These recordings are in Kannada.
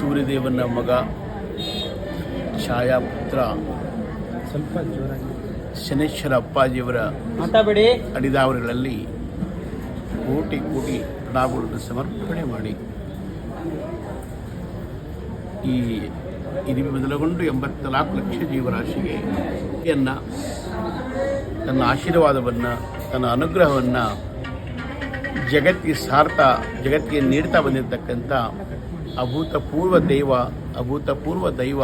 ಸೂರ್ಯದೇವನ ಮಗ ಛಾಯಾಪುತ್ರ. ಸ್ವಲ್ಪ ಶನೇಶ್ವರ ಅಪ್ಪಾಜಿಯವರ ಅಡಿದಾವರಿಗಳಲ್ಲಿ ಅಡಿದಾವರುಗಳಲ್ಲಿ ಕೋಟಿ ಕೋಟಿ ಪ್ರಣಾಮಗಳನ್ನು ಸಮರ್ಪಣೆ ಮಾಡಿ. ಈ ಇದು ಮೊದಲುಗೊಂಡು ಎಂಬತ್ನಾಲ್ಕು ಲಕ್ಷ ಜೀವರಾಶಿಗೆ ತನ್ನ ಆಶೀರ್ವಾದವನ್ನು ತನ್ನ ಅನುಗ್ರಹವನ್ನು ಜಗತ್ತಿಗೆ ಸಾರ್ಥ ಜಗತ್ತಿಗೆ ನೀಡ್ತಾ ಬಂದಿರತಕ್ಕಂಥ ಅಭೂತಪೂರ್ವ ದೈವ ಅಭೂತಪೂರ್ವ ದೈವ.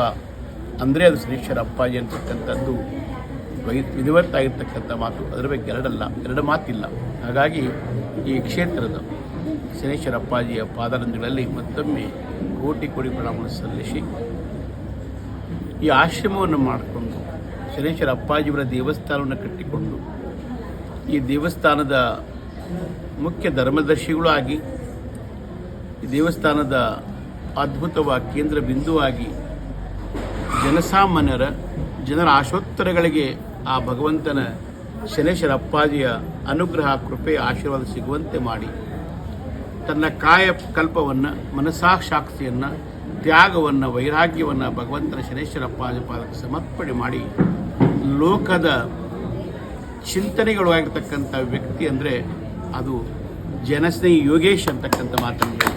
ಅಂದರೆ ಅದು ಶ್ರೀಶ್ವರ ಅಪ್ಪಾಜಿ ಅಂತಕ್ಕಂಥದ್ದು. ವೈ ವಿಧಿವತ್ತ ಆಗಿರ್ತಕ್ಕಂಥ ಮಾತು. ಅದರ ಬಗ್ಗೆ ಎರಡಲ್ಲ, ಎರಡು ಮಾತಿಲ್ಲ. ಹಾಗಾಗಿ ಈ ಕ್ಷೇತ್ರದ ಶನೇಶ್ವರ ಅಪ್ಪಾಜಿಯ ಪಾದರಂಜಗಳಲ್ಲಿ ಮತ್ತೊಮ್ಮೆ ಕೋಟಿ ಕೋಟಿ ಪ್ರಣಾಮವನ್ನು ಸಲ್ಲಿಸಿ, ಈ ಆಶ್ರಮವನ್ನು ಮಾಡಿಕೊಂಡು, ಶನೇಶ್ವರ ಅಪ್ಪಾಜಿಯವರ ದೇವಸ್ಥಾನವನ್ನು ಕಟ್ಟಿಕೊಂಡು, ಈ ದೇವಸ್ಥಾನದ ಮುಖ್ಯ ಧರ್ಮದರ್ಶಿಗಳು ಆಗಿ ಈ ದೇವಸ್ಥಾನದ ಅದ್ಭುತವಾಗಿ ಕೇಂದ್ರ ಬಿಂದುವಾಗಿ ಜನಸಾಮಾನ್ಯರ, ಜನರ ಆಶೋತ್ತರಗಳಿಗೆ ಆ ಭಗವಂತನ ಶನೇಶ್ವರ ಅಪ್ಪಾಜಿಯ ಅನುಗ್ರಹ, ಕೃಪೆ, ಆಶೀರ್ವಾದ ಸಿಗುವಂತೆ ಮಾಡಿ. ತನ್ನ ಕಾಯ ಕಲ್ಪವನ್ನು ಮನಸಾಕ್ಷಾಕ್ಷಿಯನ್ನು ತ್ಯಾಗವನ್ನು, ವೈರಾಗ್ಯವನ್ನು ಭಗವಂತನ ಶನೇಶ್ವರ ಅಪ್ಪಾಜಿ ಪಾದಕ್ಕೆ ಸಮರ್ಪಣೆ ಮಾಡಿ. ಲೋಕದ ಚಿಂತನೆಗಳು ಆಗಿರ್ತಕ್ಕಂಥ ವ್ಯಕ್ತಿ ಅಂದರೆ ಅದು ಜನಸ್ನೇಹಿ ಯೋಗೇಶ್ ಅಂತಕ್ಕಂಥ ಮಾತನ್ನು ಹೇಳಿ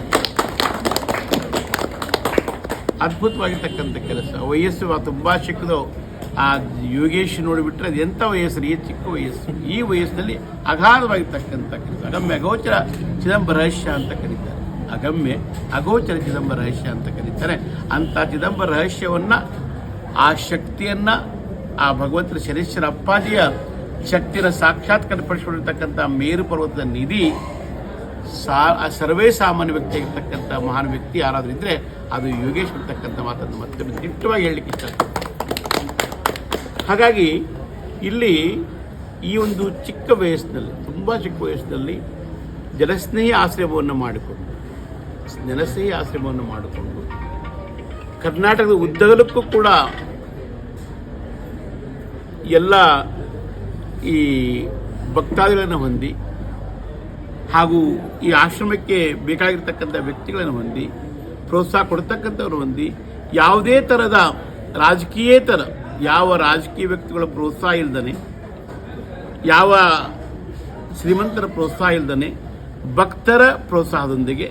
ಅದ್ಭುತವಾಗಿರ್ತಕ್ಕಂಥ ಕೆಲಸ. ವಯಸ್ಸು ತುಂಬ ಚಿಕ್ಕದು. ಆ ಯೋಗೇಶ್ ನೋಡಿಬಿಟ್ರೆ ಅದು ಎಂಥ ವಯಸ್ಸು ಈ ಚಿಕ್ಕ ವಯಸ್ಸು? ಈ ವಯಸ್ಸಿನಲ್ಲಿ ಅಗಾಧವಾಗಿರ್ತಕ್ಕಂಥ ಕೆಲಸ. ಅಗಮ್ಯ ಅಗೋಚರ ಚಿದಂಬರ ರಹಸ್ಯ ಅಂತ ಕರೀತಾರೆ. ಅಗಮ್ಯ ಅಗೋಚರ ಚಿದಂಬರ ರಹಸ್ಯ ಅಂತ ಕರೀತಾರೆ. ಅಂಥ ಚಿದಂಬರ ರಹಸ್ಯವನ್ನು, ಆ ಶಕ್ತಿಯನ್ನು, ಆ ಭಗವಂತನ ಶನೇಶ್ವರ ಅಪ್ಪಾಜಿಯ ಶಕ್ತಿನ ಸಾಕ್ಷಾತ್ಕಾರ ಪಡಿಸಿಕೊಂಡಿರ್ತಕ್ಕಂಥ ಮೇರು ಪರ್ವತದ ನಿಧಿ ಸಾ ಸರ್ವೇ ಸಾಮಾನ್ಯ ವ್ಯಕ್ತಿ ಆಗಿರ್ತಕ್ಕಂಥ ಮಹಾನ್ ವ್ಯಕ್ತಿ ಯಾರಾದರೂ ಇದ್ದರೆ ಅದು ಯೋಗೇಶ್ ಅಂತಕ್ಕಂಥ ಮಾತನ್ನು ಮತ್ತೆ ದಿಟ್ಟವಾಗಿ ಹೇಳಲಿಕ್ಕೆ ಇಷ್ಟ ಹಾಗಾಗಿ ಇಲ್ಲಿ ಈ ಒಂದು ಚಿಕ್ಕ ವಯಸ್ಸಿನಲ್ಲಿ, ತುಂಬ ಚಿಕ್ಕ ವಯಸ್ಸಿನಲ್ಲಿ ಜನಸ್ನೇಹಿ ಆಶ್ರಮವನ್ನು ಮಾಡಿಕೊಂಡು, ಜನಸ್ನೇಹಿ ಆಶ್ರಮವನ್ನು ಮಾಡಿಕೊಂಡು, ಕರ್ನಾಟಕದ ಉದ್ದಗಲಕ್ಕೂ ಕೂಡ ಎಲ್ಲ ಈ ಭಕ್ತಾದಿಗಳನ್ನು ಹೊಂದಿ ಹಾಗೂ ಈ ಆಶ್ರಮಕ್ಕೆ ಬೇಕಾಗಿರ್ತಕ್ಕಂಥ ವ್ಯಕ್ತಿಗಳನ್ನು ಹೊಂದಿ, ಪ್ರೋತ್ಸಾಹ ಕೊಡ್ತಕ್ಕಂಥವ್ರು ಹೊಂದಿ, ಯಾವುದೇ ಥರದ ರಾಜಕೀಯೇತರ ಯಾವ ರಾಜಕೀಯ ವ್ಯಕ್ತಿಗಳ ಪ್ರೋತ್ಸಾಹ ಇಲ್ದನೆ, ಯಾವ ಶ್ರೀಮಂತರ ಪ್ರೋತ್ಸಾಹ ಇಲ್ದನೆ, ಭಕ್ತರ ಪ್ರೋತ್ಸಾಹದೊಂದಿಗೆ,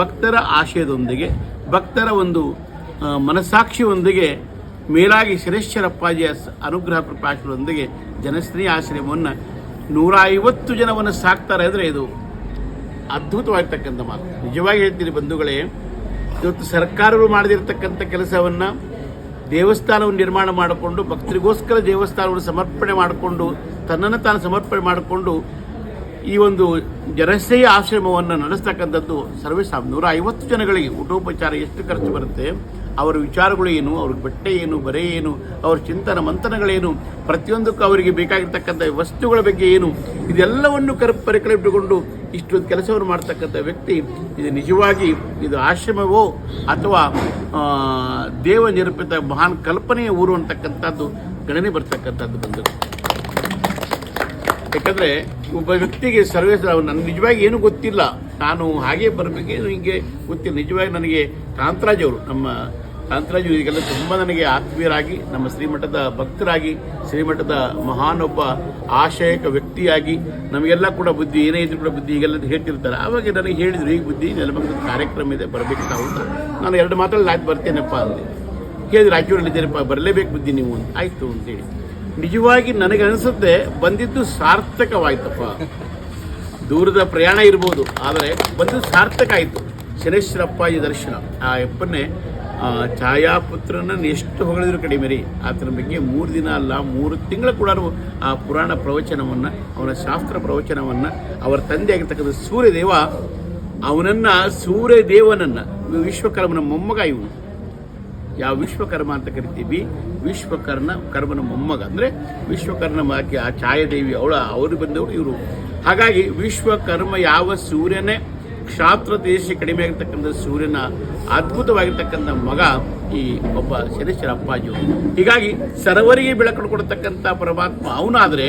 ಭಕ್ತರ ಆಶಯದೊಂದಿಗೆ, ಭಕ್ತರ ಒಂದು ಮನಸ್ಸಾಕ್ಷಿಯೊಂದಿಗೆ, ಮೇಲಾಗಿ ಶಿರೇಶ್ವರಪ್ಪಾಜಿಯ ಅನುಗ್ರಹ ಪ್ರಕಾಶದೊಂದಿಗೆ ಜನಸ್ನೇಹಿ ಆಶ್ರಮವನ್ನು ನೂರ ಐವತ್ತು ಜನವನ್ನು ಸಾಕ್ತಾರೆ ಅಂದರೆ ಇದು ಅದ್ಭುತವಾಗಿರ್ತಕ್ಕಂಥ ಮಾತು. ನಿಜವಾಗಿ ಹೇಳ್ತೀನಿ ಬಂಧುಗಳೇ, ಇವತ್ತು ಸರ್ಕಾರಗಳು ಮಾಡದಿರ್ತಕ್ಕಂಥ ಕೆಲಸವನ್ನು ದೇವಸ್ಥಾನವನ್ನು ನಿರ್ಮಾಣ ಮಾಡಿಕೊಂಡು, ಭಕ್ತರಿಗೋಸ್ಕರ ದೇವಸ್ಥಾನವನ್ನು ಸಮರ್ಪಣೆ ಮಾಡಿಕೊಂಡು, ತನ್ನನ್ನು ತಾನು ಸಮರ್ಪಣೆ ಮಾಡಿಕೊಂಡು ಈ ಒಂದು ಜನಸೇಯ ಆಶ್ರಮವನ್ನು ನಡೆಸ್ತಕ್ಕಂಥದ್ದು ಸರ್ವೇ ನೂರ ಐವತ್ತು ಜನಗಳಿಗೆ. ಊಟೋಪಚಾರ ಎಷ್ಟು ಖರ್ಚು ಬರುತ್ತೆ, ಅವರ ವಿಚಾರಗಳು ಏನು ಅವ್ರ ಬಟ್ಟೆ ಏನು, ಬರೆ ಏನು, ಅವ್ರ ಚಿಂತನ ಮಂಥನಗಳೇನು, ಪ್ರತಿಯೊಂದಕ್ಕೂ ಅವರಿಗೆ ಬೇಕಾಗಿರ್ತಕ್ಕಂಥ ವಸ್ತುಗಳ ಬಗ್ಗೆ ಏನು, ಇದೆಲ್ಲವನ್ನು ಕರ್ ಪರಿಕಲ್ಪಿಸಿಕೊಂಡು ಇಷ್ಟೊಂದು ಕೆಲಸವನ್ನು ಮಾಡ್ತಕ್ಕಂಥ ವ್ಯಕ್ತಿ, ಇದು ನಿಜವಾಗಿ ಇದು ಆಶ್ರಮವೋ ಅಥವಾ ದೇವ ನಿರೂಪಿತ ಮಹಾನ್ ಕಲ್ಪನೆಯ ಊರು ಅಂತಕ್ಕಂಥದ್ದು ಗಣನೆ ಬರ್ತಕ್ಕಂಥದ್ದು ಬಂದರು ಯಾಕಂದರೆ ಒಬ್ಬ ವ್ಯಕ್ತಿಗೆ ಸರ್ವೇಸ್ ನನಗೆ ನಿಜವಾಗಿ ಏನು ಗೊತ್ತಿಲ್ಲ. ನಾನು ಹಾಗೆ ಬರಬೇಕೇನು ಹಿಂಗೆ ಗೊತ್ತಿಲ್ಲ. ನಿಜವಾಗಿ ನನಗೆ ಕಾಂತರಾಜ್ ಅವರು ನಮ್ಮ ಕಾಂತರಾಜ್ ಈಗೆಲ್ಲ ತುಂಬ ನನಗೆ ಆತ್ಮೀಯರಾಗಿ, ನಮ್ಮ ಶ್ರೀಮಠದ ಭಕ್ತರಾಗಿ, ಶ್ರೀಮಠದ ಮಹಾನೊಬ್ಬ ಆಶಯಕ ವ್ಯಕ್ತಿಯಾಗಿ ನಮಗೆಲ್ಲ ಕೂಡ ಬುದ್ಧಿ, ಏನೇ ಇದ್ರು ಕೂಡ ಬುದ್ಧಿ ಈಗೆಲ್ಲ ಹೇಳ್ತಿರ್ತಾರೆ. ಆವಾಗ ನನಗೆ ಹೇಳಿದ್ರು, ಈಗ ಬುದ್ಧಿ ನೆಲಮಂಗಲದ ಕಾರ್ಯಕ್ರಮ ಇದೆ ಬರಬೇಕು ನಾವು ನಾನು ಎರಡು ಮಾತಲ್ಲಿ ಆಯ್ತು ಬರ್ತೇನೆಪ್ಪ ಅಂದೆ. ಕೇಳಿದ್ರೆ ರಾಯಚೂರಲ್ಲಿದ್ದೀರಪ್ಪ ಬರಲೇಬೇಕು ಬುದ್ಧಿ ನೀವು ಅಂತ. ಆಯಿತು ಅಂತೇಳಿ ನಿಜವಾಗಿ ನನಗೆ ಅನಿಸುತ್ತೆ, ಬಂದಿದ್ದು ಸಾರ್ಥಕವಾಯ್ತಪ್ಪ. ದೂರದ ಪ್ರಯಾಣ ಇರ್ಬೋದು, ಆದರೆ ಬಂದು ಸಾರ್ಥಕ ಆಯಿತು. ಶನೇಶ್ವರಪ್ಪಾಜಿ ದರ್ಶನ, ಆ ಯಪ್ಪನ್ನೇ ಆ ಛಾಯಾಪುತ್ರನ ಎಷ್ಟು ಹೊಗಳಿದ್ರು ಕಡಿಮೆ ರೀ. ಆತನ ಬಗ್ಗೆ ಮೂರು ದಿನ ಅಲ್ಲ, ಮೂರು ತಿಂಗಳು ಕೂಡ ಆ ಪುರಾಣ ಪ್ರವಚನವನ್ನು, ಅವನ ಶಾಸ್ತ್ರ ಪ್ರವಚನವನ್ನು, ಅವರ ತಂದೆ ಆಗಿರ್ತಕ್ಕಂಥ ಸೂರ್ಯದೇವ, ಅವನನ್ನು ಸೂರ್ಯದೇವನನ್ನು ವಿಶ್ವಕರ್ಮನ ಮೊಮ್ಮಗ ಇವನು. ಯಾವ ವಿಶ್ವಕರ್ಮ ಅಂತ ಕರಿತೀವಿ? ವಿಶ್ವಕರ್ಣ ಕರ್ಮನ ಮೊಮ್ಮಗ. ಅಂದರೆ ವಿಶ್ವಕರ್ಣ ಆಕೆ, ಆ ಛಾಯಾದೇವಿ ಅವಳ, ಅವರು ಬಂದವರು ಇವರು. ಹಾಗಾಗಿ ವಿಶ್ವಕರ್ಮ ಯಾವ ಸೂರ್ಯನೇ ಕ್ಷಾತ್ರ ದೇಶ ಕಡಿಮೆ ಆಗಿರ್ತಕ್ಕಂಥ ಸೂರ್ಯನ ಅದ್ಭುತವಾಗಿರ್ತಕ್ಕಂಥ ಮಗ ಈ ಒಬ್ಬ ಶನೇಶ್ವರ ಅಪ್ಪಾಜಿ ಹೀಗಾಗಿ ಸರ್ವರಿಗೆ ಬೆಳಕು ಕೊಡತಕ್ಕಂಥ ಪರಮಾತ್ಮ ಅವನಾದರೆ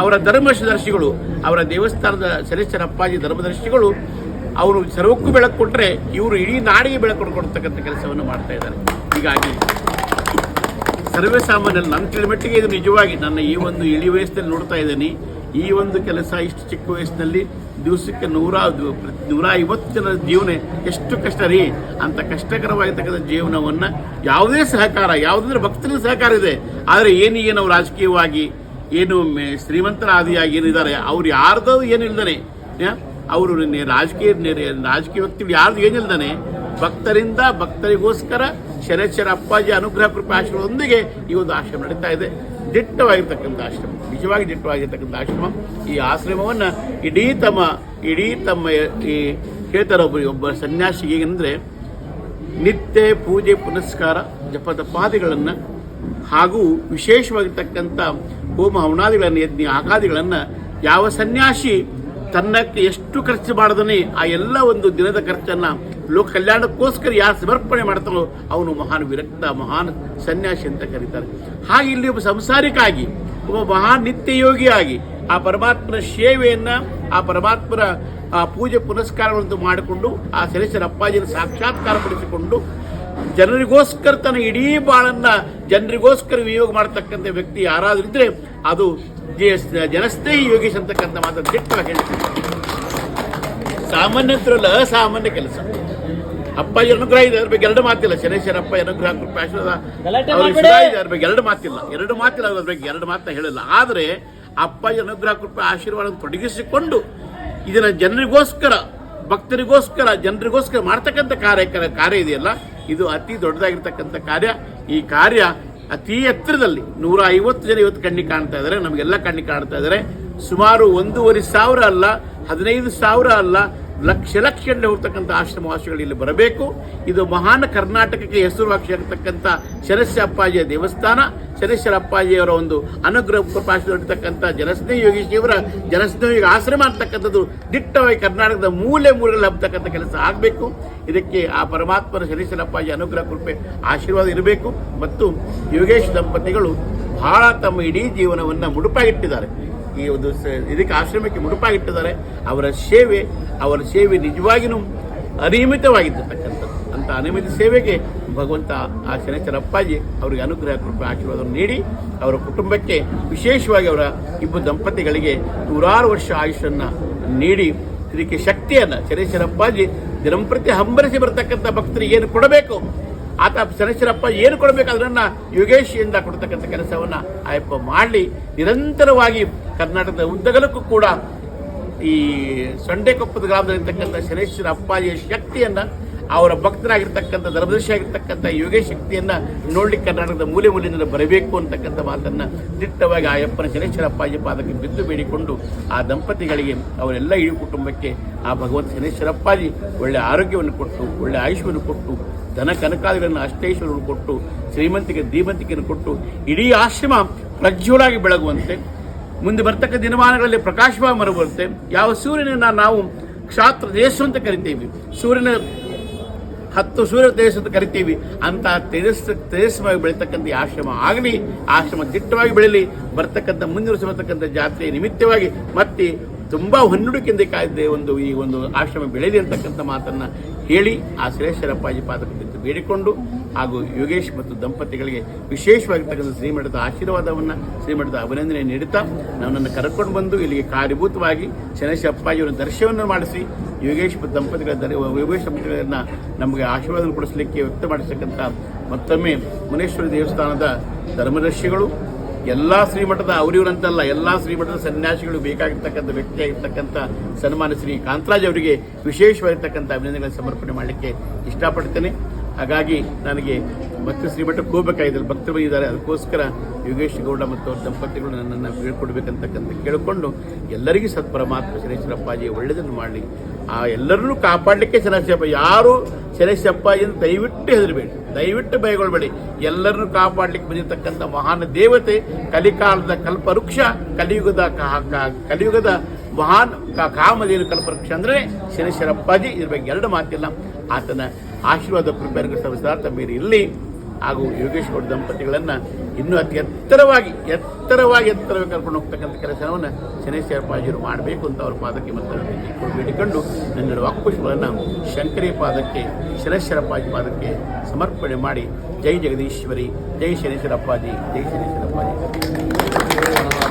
ಅವರ ಧರ್ಮದರ್ಶಿಗಳು, ಅವರ ದೇವಸ್ಥಾನದ ಶನೇಶ್ವರ ಅಪ್ಪಾಜಿ ಧರ್ಮದರ್ಶಿಗಳು, ಅವರು ಸರ್ವಕ್ಕೂ ಬೆಳಕು ಕೊಟ್ಟರೆ ಇವರು ಇಡೀ ನಾಡಿಗೆ ಬೆಳಕು ಕೊಡ್ತಕ್ಕಂಥ ಕೆಲಸವನ್ನು ಮಾಡ್ತಾ ಇದ್ದಾರೆ. ಹೀಗಾಗಿ ಸರ್ವೇ ಸಾಮಾನ್ಯರು ನನ್ನ ತಿಳಿಮಟ್ಟಿಗೆ ಇದು ನಿಜವಾಗಿ ನನ್ನ ಈ ಒಂದು ಇಳಿ ವಯಸ್ಸಿನಲ್ಲಿ ನೋಡ್ತಾ ಇದ್ದೀನಿ. ಈ ಒಂದು ಕೆಲಸ ಇಷ್ಟು ಚಿಕ್ಕ ವಯಸ್ಸಿನಲ್ಲಿ ದಿವಸಕ್ಕೆ ನೂರ ನೂರ ಐವತ್ತು ಜನರ ಜೀವನ ಎಷ್ಟು ಕಷ್ಟ ರೀ? ಅಂತ ಕಷ್ಟಕರವಾಗಿರ್ತಕ್ಕಂಥ ಜೀವನವನ್ನು ಯಾವುದೇ ಸಹಕಾರ, ಯಾವುದಂದ್ರೆ ಭಕ್ತರಿಗೆ ಸಹಕಾರ ಇದೆ. ಆದರೆ ಏನು ನಾವು ರಾಜಕೀಯವಾಗಿ, ಏನು ಶ್ರೀಮಂತರ ಆದಿಯಾಗಿ ಏನಿದ್ದಾರೆ, ಅವ್ರು ಯಾರ್ದು ಏನಿಲ್ದಾನೆ ಅವರು ರಾಜಕೀಯ ರಾಜಕೀಯ ವ್ಯಕ್ತಿಗಳು ಯಾರ್ದು ಏನಿಲ್ದಾನೆ ಭಕ್ತರಿಂದ ಭಕ್ತರಿಗೋಸ್ಕರ ಶನೇಶ್ವರ ಅಪ್ಪಾಜಿ ಅನುಗ್ರಹ, ಕೃಪೆ ಈ ಒಂದು ಆಶ್ರಮ ನಡೀತಾ ಇದೆ. ದಿಟ್ಟವಾಗಿರ್ತಕ್ಕಂಥ ಆಶ್ರಮ. ನಿಜವಾಗಿ ದಿಟ್ಟವಾಗಿರ್ತಕ್ಕಂಥ ಆಶ್ರಮ. ಈ ಆಶ್ರಮವನ್ನು ಇಡೀ ತಮ್ಮ ಇಡೀ ತಮ್ಮ ಈ ಹೇಳ್ತಾರೆ ಒಬ್ಬ ಒಬ್ಬ ಸನ್ಯಾಸಿಗೆ ಏನಂದ್ರೆ ನಿತ್ಯ ಪೂಜೆ, ಪುನಸ್ಕಾರ, ಜಪದ ಪಾದಿಗಳನ್ನು ಹಾಗೂ ವಿಶೇಷವಾಗಿರ್ತಕ್ಕಂಥ ಹೋಮ ಹವನಾದಿಗಳನ್ನು ಯಜ್ಞ ಆಕಾದಿಗಳನ್ನು ಯಾವ ಸನ್ಯಾಸಿ ತನ್ನಕ್ಕೆ ಎಷ್ಟು ಖರ್ಚು ಮಾಡದನೇ ಆ ಎಲ್ಲ ಒಂದು ದಿನದ ಖರ್ಚನ್ನು ಲೋಕ ಕಲ್ಯಾಣಕ್ಕೋಸ್ಕರ ಯಾರು ಸಮರ್ಪಣೆ ಮಾಡ್ತಾರೋ ಅವನು ಮಹಾನ್ ವಿರಕ್ತ, ಮಹಾನ್ ಸನ್ಯಾಸಿ ಅಂತ ಕರೀತಾರೆ. ಹಾಗೆ ಇಲ್ಲಿ ಒಬ್ಬ ಸಂಸಾರಿಕಾಗಿ, ಒಬ್ಬ ಮಹಾನ್ ನಿತ್ಯ ಯೋಗಿಯಾಗಿ ಆ ಪರಮಾತ್ಮನ ಸೇವೆಯನ್ನ, ಆ ಪರಮಾತ್ಮನ, ಆ ಪೂಜೆ ಪುನಸ್ಕಾರಗಳನ್ನು ಮಾಡಿಕೊಂಡು, ಆ ಸೆಲೆಸರ ಅಪ್ಪಾಜಿನ ಸಾಕ್ಷಾತ್ಕಾರ ಪಡಿಸಿಕೊಂಡು ಜನರಿಗೋಸ್ಕರ ತನ್ನ ಇಡೀ ಬಾಳನ್ನ ಜನರಿಗೋಸ್ಕರ ವಿನಿಯೋಗ ಮಾಡತಕ್ಕಂಥ ವ್ಯಕ್ತಿ ಯಾರಾದ್ರೂ ಇದ್ರೆ ಅದು ಜನಸ್ನೇಹಿ ಯೋಗೀಶ್ ಅಂತಕ್ಕಂಥ ಮಾತನ್ನು ದಿಟ್ಟವಾಗಿ ಹೇಳ್ತೀನಿ. ಸಾಮಾನ್ಯತ್ರಲ್ಲ ಅಸಾಮಾನ್ಯ ಕೆಲಸ. ಅಪ್ಪಾಜಿ ಅನುಗ್ರಹ ಇದೆ ಅದ್ರ ಬಗ್ಗೆ ಎರಡು ಮಾತಿಲ್ಲ. ಶನೇಶ್ವರ ಅಪ್ಪ ಅನುಗ್ರಹ ಕೃಪೆ ಆಶೀರ್ವಾದ ಇದೆ, ಅದ್ರ ಬಗ್ಗೆ ಎರಡು ಮಾತಿಲ್ಲ. ಎರಡು ಮಾತಿಲ್ಲ ಅದ್ರ ಬಗ್ಗೆ ಎರಡು ಮಾತನ್ನ ಹೇಳಿಲ್ಲ. ಆದರೆ ಅಪ್ಪಾಜಿ ಅನುಗ್ರಹ ಕೃಪೆ ಆಶೀರ್ವಾದ ತೊಡಗಿಸಿಕೊಂಡು ಇದನ್ನ ಜನರಿಗೋಸ್ಕರ ಭಕ್ತರಿಗೋಸ್ಕರ ಜನರಿಗೋಸ್ಕರ ಮಾಡ್ತಕ್ಕಂಥ ಕಾರ್ಯ ಕಾರ್ಯ ಇದೆಯಲ್ಲ ಇದು ಅತಿ ದೊಡ್ಡದಾಗಿರ್ತಕ್ಕಂಥ ಕಾರ್ಯ. ಈ ಕಾರ್ಯ ಅತಿ ಎತ್ತರದಲ್ಲಿ ನೂರ ಐವತ್ತು ಜನ ಇವತ್ತು ಕಣ್ಣಿಗೆ ಕಾಣ್ತಾ ಇದ್ದಾರೆ ನಮಗೆಲ್ಲ ಕಣ್ಣಿಗೆ ಕಾಣ್ತಾ ಇದ್ದಾರೆ. ಸುಮಾರು ಒಂದೂವರೆ ಸಾವಿರ ಅಲ್ಲ ಹದಿನೈದು ಸಾವಿರ ಅಲ್ಲ ಲಕ್ಷ ಲಕ್ಷ ಗಂಟೆ ಹೋಗ್ತಕ್ಕಂಥ ಆಶ್ರಮವಾಸಿಗಳು ಇಲ್ಲಿ ಬರಬೇಕು. ಇದು ಮಹಾನ್ ಕರ್ನಾಟಕಕ್ಕೆ ಹೆಸರುವಾಸಿ ಆಗಿರ್ತಕ್ಕಂಥ ಶರಸ್ಯ ಅಪ್ಪಾಜಿಯ ದೇವಸ್ಥಾನ. ಶನೇಶ್ವರ ಅಪ್ಪಾಜಿಯವರ ಒಂದು ಅನುಗ್ರಹ ಕೃಪಾಶಿರ್ತಕ್ಕಂಥ ಜನಸ್ನೇಹಿ ಯೋಗೀಶಿಯವರ ಜನಸ್ನೇಹಿ ಆಶ್ರಮ ಅಂತಕ್ಕಂಥದ್ದು ದಿಟ್ಟವಾಗಿ ಕರ್ನಾಟಕದ ಮೂಲೆ ಮೂಲೆಗಳಲ್ಲಿ ಹಬ್ಬತಕ್ಕಂಥ ಕೆಲಸ ಆಗಬೇಕು. ಇದಕ್ಕೆ ಆ ಪರಮಾತ್ಮನ ಶನೇಶ್ವರ ಅಪ್ಪಾಜಿ ಅನುಗ್ರಹ ಕೃಪೆ ಆಶೀರ್ವಾದ ಇರಬೇಕು. ಮತ್ತು ಯೋಗೇಶ್ ದಂಪತಿಗಳು ಬಹಳ ತಮ್ಮ ಇಡೀ ಜೀವನವನ್ನು ಮುಡುಪಾಗಿಟ್ಟಿದ್ದಾರೆ. ಈ ಒಂದು ಇದಕ್ಕೆ ಆಶ್ರಮಕ್ಕೆ ಮುಡುಪಾಗಿಟ್ಟಿದ್ದಾರೆ. ಅವರ ಸೇವೆ ಅವರ ಸೇವೆ ನಿಜವಾಗಿಯೂ ಅನಿಯಮಿತವಾಗಿರ್ತಕ್ಕಂಥದ್ದು. ಅಂತ ಅನಿಯಮಿತ ಸೇವೆಗೆ ಭಗವಂತ ಆ ಶನೇಶ್ವರಪ್ಪಾಜಿ ಅವರಿಗೆ ಅನುಗ್ರಹ, ಕೃಪೆ ಆಶೀರ್ವಾದವನ್ನು ನೀಡಿ ಅವರ ಕುಟುಂಬಕ್ಕೆ ವಿಶೇಷವಾಗಿ ಅವರ ಇಬ್ಬರು ದಂಪತಿಗಳಿಗೆ ನೂರಾರು ವರ್ಷ ಆಯುಷನ್ನು ನೀಡಿ, ಇದಕ್ಕೆ ಶಕ್ತಿಯನ್ನು ಶನೇಶ್ವರಪ್ಪಾಜಿ ದಿನಂಪ್ರತಿ ಹಂಬರಿಸಿ ಬರತಕ್ಕಂಥ ಭಕ್ತರಿಗೆ ಏನು ಕೊಡಬೇಕು? ಆತ ಶನೇಶ್ವರಪ್ಪ ಏನು ಕೊಡಬೇಕು? ಅದನ್ನು ಯೋಗೇಶಿಯಿಂದ ಕೊಡ್ತಕ್ಕಂಥ ಕೆಲಸವನ್ನು ಆಯಪ್ಪ ಮಾಡಲಿ. ನಿರಂತರವಾಗಿ ಕರ್ನಾಟಕದ ಉದ್ದಗಲಕ್ಕೂ ಕೂಡ ಈ ಸೊಂಡೆಕೊಪ್ಪದ ಗ್ರಾಮದಲ್ಲಿರ್ತಕ್ಕಂಥ ಶನೇಶ್ವರ ಅಪ್ಪಾಜಿಯ ಶಕ್ತಿಯನ್ನ, ಅವರ ಭಕ್ತರಾಗಿರ್ತಕ್ಕಂಥ ಧರ್ಮದರ್ಶಿ ಆಗಿರ್ತಕ್ಕಂಥ ಯೋಗೇಶ್ ಶಕ್ತಿಯನ್ನ ನೋಡ್ಲಿಕ್ಕೆ ಕರ್ನಾಟಕದ ಮೂಲೆ ಮೂಲೆಯಿಂದ ಬರಬೇಕು ಅಂತಕ್ಕಂಥ ಮಾತನ್ನ ದಿಟ್ಟವಾಗಿ ಆ ಅಪ್ಪನ ಶನೇಶ್ವರ ಅಪ್ಪಾಜಿ ಪಾದಕ್ಕೆ ಬಿದ್ದು ಬೇಡಿಕೊಂಡು ಆ ದಂಪತಿಗಳಿಗೆ, ಅವರೆಲ್ಲ ಇಡೀ ಕುಟುಂಬಕ್ಕೆ ಆ ಭಗವಂತ ಶನೇಶ್ವರ ಅಪ್ಪಾಜಿ ಒಳ್ಳೆ ಆರೋಗ್ಯವನ್ನು ಕೊಟ್ಟು, ಒಳ್ಳೆ ಆಯುಷ್ಯವನ್ನು ಕೊಟ್ಟು, ಧನ ಕನಕಾದಿಗಳನ್ನು ಅಷ್ಟೇಶ್ವರನ್ನು ಕೊಟ್ಟು ಶ್ರೀಮಂತಿಕೆ ಧೀಮಂತಿಕೆಯನ್ನು ಕೊಟ್ಟು, ಇಡೀ ಆಶ್ರಮ ಪ್ರಜ್ವಲಾಗಿ ಬೆಳಗುವಂತೆ ಮುಂದೆ ಬರ್ತಕ್ಕ ದಿನಮಾನಗಳಲ್ಲಿ ಪ್ರಕಾಶವಾಗಿ ಮರುಬರುತ್ತೆ. ಯಾವ ಸೂರ್ಯನನ್ನ ನಾವು ಕ್ಷಾತ್ರ ದೇಶ ಅಂತ ಕರಿತೀವಿ. ಸೂರ್ಯನ ಹತ್ತು ಸೂರ್ಯ ದೇಶ ಅಂತ ಕರಿತೀವಿ. ಅಂತ ತೇಜಸ್ ತೇಜಸ್ವಾಗಿ ಬೆಳೀತಕ್ಕಂಥ ಆಶ್ರಮ ಆಗಲಿ, ಆಶ್ರಮ ದಿಟ್ಟವಾಗಿ ಬೆಳೀಲಿ, ಬರ್ತಕ್ಕಂಥ ಮುಂದಿನ ಬರ್ತಕ್ಕಂಥ ಜಾತ್ರೆ ನಿಮಿತ್ತವಾಗಿ ಮತ್ತೆ ತುಂಬ ಹೊನ್ನುಡುಕಿಂದ ಕಾಯ್ದೆ ಒಂದು ಈ ಒಂದು ಆಶ್ರಮ ಬೆಳೆಯಲಿ ಅಂತಕ್ಕಂಥ ಮಾತನ್ನ ಹೇಳಿ ಆ ಶ್ರೇಷ್ಠರಪ್ಪಾಜಿ ಪಾದಕ್ಕೆ ಬೇಡಿಕೊಂಡು ಹಾಗೂ ಯೋಗೇಶ್ ಮತ್ತು ದಂಪತಿಗಳಿಗೆ ವಿಶೇಷವಾಗಿರ್ತಕ್ಕಂಥ ಶ್ರೀಮಠದ ಆಶೀರ್ವಾದವನ್ನು ಶ್ರೀಮಠದ ಅಭಿನಂದನೆ ನೀಡುತ್ತಾ ನನ್ನನ್ನು ಕರ್ಕೊಂಡು ಬಂದು ಇಲ್ಲಿಗೆ ಕಾರ್ಯಭೂತವಾಗಿ ಶನೇಶ ಅಪ್ಪಾಜಿಯವರ ದರ್ಶನವನ್ನು ಮಾಡಿಸಿ ಯೋಗೇಶ್ ಮತ್ತು ದಂಪತಿಗಳ ದರ್, ಯೋಗೇಶ್ ದಂಪತಿಗಳನ್ನ ನಮಗೆ ಆಶೀರ್ವಾದ ಕೊಡಿಸಲಿಕ್ಕೆ ವ್ಯಕ್ತಪಡಿಸತಕ್ಕಂಥ ಮತ್ತೊಮ್ಮೆ ಮುನೇಶ್ವರ ದೇವಸ್ಥಾನದ ಧರ್ಮದರ್ಶಿಗಳು, ಎಲ್ಲ ಶ್ರೀಮಠದ ಅವರಿವರಂತಲ್ಲ, ಎಲ್ಲ ಶ್ರೀಮಠದ ಸನ್ಯಾಸಿಗಳು ಬೇಕಾಗಿರ್ತಕ್ಕಂಥ ವ್ಯಕ್ತಿಯಾಗಿರ್ತಕ್ಕಂಥ ಸನ್ಮಾನ ಶ್ರೀ ಕಾಂತರಾಜ್ ಅವರಿಗೆ ವಿಶೇಷವಾಗಿರ್ತಕ್ಕಂಥ ಅಭಿನಂದನೆಗಳನ್ನು ಸಮರ್ಪಣೆ ಮಾಡಲಿಕ್ಕೆ ಇಷ್ಟಪಡ್ತೇನೆ. ಹಾಗಾಗಿ ನನಗೆ ಮತ್ತೆ ಶ್ರೀಮಠಕ್ಕೆ ಹೋಗಬೇಕಾಗಿದೆ. ಭಕ್ತರು ಬಂದಿದ್ದಾರೆ. ಅದಕ್ಕೋಸ್ಕರ ಯೋಗೇಶ್ ಗೌಡ ಮತ್ತು ಅವ್ರ ದಂಪತಿಗಳು ನನ್ನನ್ನು ಬೀಳ್ಕೊಡ್ಬೇಕಂತಕ್ಕಂಥ ಕೇಳಿಕೊಂಡು ಎಲ್ಲರಿಗೂ ಸತ್ಪರಮಾತ್ಮ ಶನೇಶ್ವರಪ್ಪಾಜಿ ಒಳ್ಳೆಯದನ್ನು ಮಾಡಲಿ. ಆ ಎಲ್ಲರನ್ನೂ ಕಾಪಾಡಲಿಕ್ಕೆ ಶನೇಶ್ವರಪ್ಪ, ಯಾರು ಶನೇಶ್ವರಪ್ಪಾಜಿಯನ್ನು ದಯವಿಟ್ಟು ಹೆದರಬೇಡಿ. ದಯವಿಟ್ಟು ಭಯಗೊಳ್ಬೇಡಿ ಎಲ್ಲರನ್ನೂ ಕಾಪಾಡಲಿಕ್ಕೆ ಬಂದಿರತಕ್ಕಂಥ ಮಹಾನ್ ದೇವತೆ, ಕಲಿಕಾಲದ ಕಲ್ಪವೃಕ್ಷ, ಕಲಿಯುಗದ ಕಲಿಯುಗದ ಮಹಾನ್ ಕಾ- ಕಾಮಧೇನು ಕಲ್ಪವೃಕ್ಷ ಅಂದರೆ ಶನೇಶ್ವರಪ್ಪಾಜಿ ಇದ್ರ ಬಗ್ಗೆ ಎರಡು ಮಾತಿಲ್ಲ. ಆತನ ಆಶೀರ್ವಾದ ಪ್ರಿಪೇರ್ ಸದಾ ಮೀರಿ ಇಲ್ಲಿ ಹಾಗೂ ಯೋಗೇಶ್ ಗೌಡ ದಂಪತಿಗಳನ್ನು ಇನ್ನೂ ಅತಿ ಎತ್ತರವಾಗಿ ಎತ್ತರವಾಗಿ ಎತ್ತರವಾಗಿ ಕರ್ಕೊಂಡು ಹೋಗ್ತಕ್ಕಂಥ ಕೆಲಸವನ್ನು ಶನೇಶ್ವರ ಪಾಜಿರು ಮಾಡಬೇಕು ಅಂತ ಅವರ ಪಾದಕ್ಕೆ ಮತ್ತು ಬೇಡಿಕೊಂಡು ನನ್ನ ವಾಕ್ಪುಷ್ಪಗಳನ್ನು ಶಂಕರಿ ಪಾದಕ್ಕೆ ಶನೇಶ್ವರ ಪಾಜಿ ಪಾದಕ್ಕೆ ಸಮರ್ಪಣೆ ಮಾಡಿ ಜೈ ಜಗದೀಶ್ವರಿ, ಜೈ ಶನೇಶ್ವರಪ್ಪಾಜಿ ಜೈ ಶನೇಶ್ವರ ಅಪ್ಪಾಜಿ.